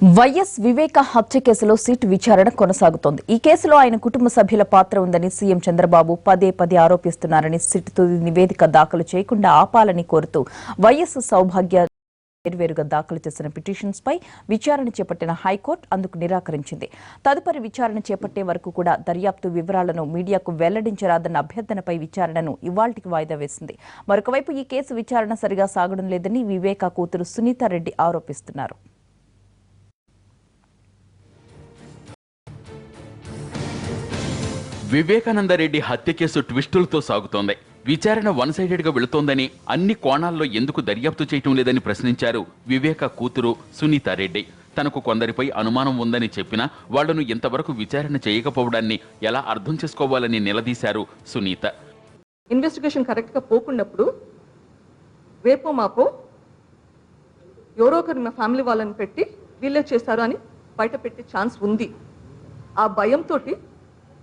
YS వివేక హత్య కేసులో SIT విచారణ కొనసాగుతోంది. ఈ కేసులో ఆయన కుటుంబ సభ్యుల పాత్ర ఉందని సీఎం చంద్రబాబు పదే పదే ఆరోపిస్తున్నారని సిట్ తుది నివేదిక దాఖలు చేయకుండా ఆపాలని కోరుతూ వైఎస్ సౌభాగ్య వేర్వేరుగా దాఖలు చేసిన పిటిషన్స్ పై విచారణ చేపట్టిన హైకోర్టు అందుకు నిరాకరించింది. తదుపరి విచారణ చేపట్టే వరకు కూడా దర్యాప్తు వివరాలను మీడియాకు వెల్లడించరాదన్న అభ్యర్థనపై విచారణను ఇవాల్టికి వాయిదా వేసింది. మరొకవైపు ఈ కేసు విచారణ సరిగా సాగడం లేదని వివేకా కూతురు సునీతారెడ్డి ఆరోపిస్తున్నారు. వివేకానందరెడ్డి హత్య కేసు ట్విస్టులతో సాగుతోంది. విచారణ వన్ సైడెడ్గా వెళుతోందని అన్ని కోణాల్లో ఎందుకు దర్యాప్తు చేయటం లేదని ప్రశ్నించారు వివేక కూతురు సునీతారెడ్డి. తనకు కొందరిపై అనుమానం ఉందని చెప్పినా వాళ్ళను ఇంతవరకు విచారణ చేయకపోవడాన్ని ఎలా అర్థం చేసుకోవాలని నిలదీశారు సునీత. ఇన్వెస్టిగేషన్ కరెక్ట్గా పోకున్నప్పుడు రేపో మాపో ఎవరో ఒకరు మా ఫ్యామిలీ వాళ్ళని పెట్టి వీళ్ళే చేస్తారు అని బయట పెట్టే ఛాన్స్ ఉంది. ఆ భయంతో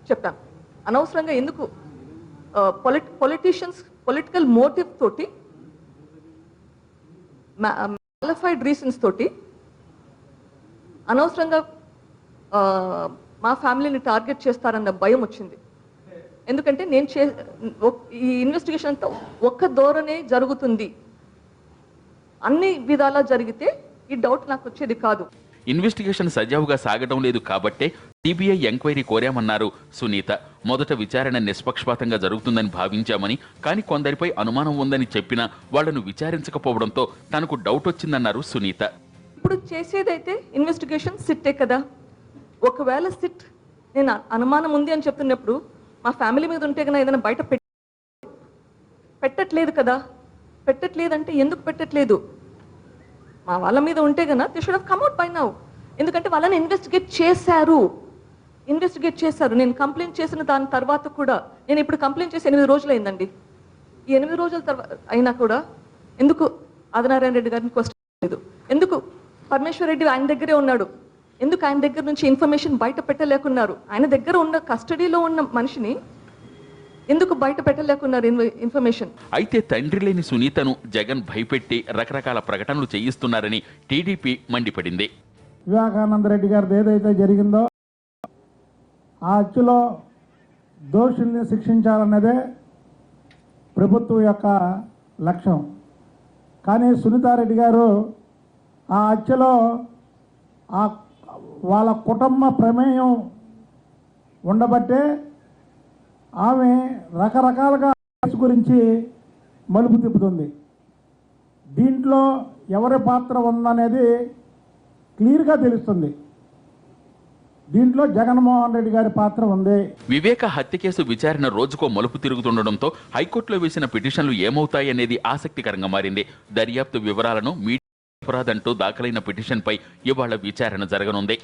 చెప్పాను. అనవసరంగా ఎందుకు? పొలిట్ పొలిటీషియన్స్ పొలిటికల్ మోటివ్ తోటి క్వాలిఫైడ్ రీజన్స్ తోటి అనవసరంగా మా ఫ్యామిలీని టార్గెట్ చేస్తారన్న భయం వచ్చింది. ఎందుకంటే నేను చే ఈ ఇన్వెస్టిగేషన్ అంతా ఒక్క ధోరణే జరుగుతుంది. అన్ని విధాలా జరిగితే ఈ డౌట్ నాకు వచ్చేది కాదు. ఇన్వెస్టిగేషన్ సజావుగా సాగటం లేదు కాబట్టే టీబీఐ ఎంక్వైరీ కోరామన్నారు సునీత. మొదట విచారణ నిష్పక్షపాతంగా జరుగుతుందని భావించామని కానీ కొందరిపై అనుమానం ఉందని చెప్పినా వాళ్ళను విచారించకపోవడంతో తనకు డౌట్ వచ్చిందన్నారు సునీత. ఇప్పుడు చేసేదైతే ఇన్వెస్టిగేషన్ సిట్టే కదా. ఒకవేళ సిట్ నేను అనుమానం ఉంది అని చెప్తున్నప్పుడు మా ఫ్యామిలీ మీద ఉంటే కన్నా ఏదైనా బయట పెట్టట్లేదు కదా. పెట్టట్లేదంటే ఎందుకు పెట్టట్లేదు? మా వాళ్ళ మీద ఉంటే కన్నా the should come out by now. ఎందుకంటే వాళ్ళని ఇన్వెస్టిగేట్ చేశారు. ఇన్వెస్టిగేట్ చేశారు. నేను కంప్లైంట్ చేసిన దాని తర్వాత కూడా నేను ఇప్పుడు కంప్లైంట్ చేసి ఎనిమిది రోజులు అయిందండి ఈ ఎనిమిది రోజుల తర్వాత అయినా కూడా ఎందుకు ఆదినారాయణ రెడ్డి గారిని క్వశ్చన్ లేదు ఎందుకు పరమేశ్వర్ రెడ్డి ఆయన దగ్గరే ఉన్నాడు? ఎందుకు ఆయన దగ్గర నుంచి ఇన్ఫర్మేషన్ బయట పెట్టలేకున్నారు? ఆయన దగ్గర ఉన్న కస్టడీలో ఉన్న మనిషిని ఎందుకు బయట పెట్టలేకున్నారు ఇన్ఫర్మేషన్ అయితే తండ్రి లేని సునీతను జగన్ భయపెట్టి రకరకాల ప్రకటనలు చేయిస్తున్నారని టీడీపీ మండిపడింది. వివేకానంద రెడ్డి గారిది ఏదైతే జరిగిందో ఆ హత్యలో దోషుల్ని శిక్షించాలన్నదే ప్రభుత్వం యొక్క లక్ష్యం. కానీ సునీతారెడ్డి గారు ఆ హత్యలో ఆ వాళ్ళ కుటుంబ ప్రమేయం ఉండబట్టే ఆమె రకరకాలుగా కేసు గురించి మలుపు తిప్పుతుంది. దీంట్లో ఎవరి పాత్ర ఉందనేది క్లియర్గా తెలుస్తుంది. దీంట్లో జగన్మోహన్ రెడ్డి గారి పాత్ర ఉంది. వివేక హత్య కేసు విచారణ రోజుకో మలుపు తిరుగుతుండటంతో హైకోర్టులో వేసిన పిటిషన్లు ఏమవుతాయనేది ఆసక్తికరంగా మారింది. దర్యాప్తు వివరాలను మీడియా అపరాధంటూ దాఖలైన పిటిషన్పై ఇవాళ విచారణ జరగనుంది.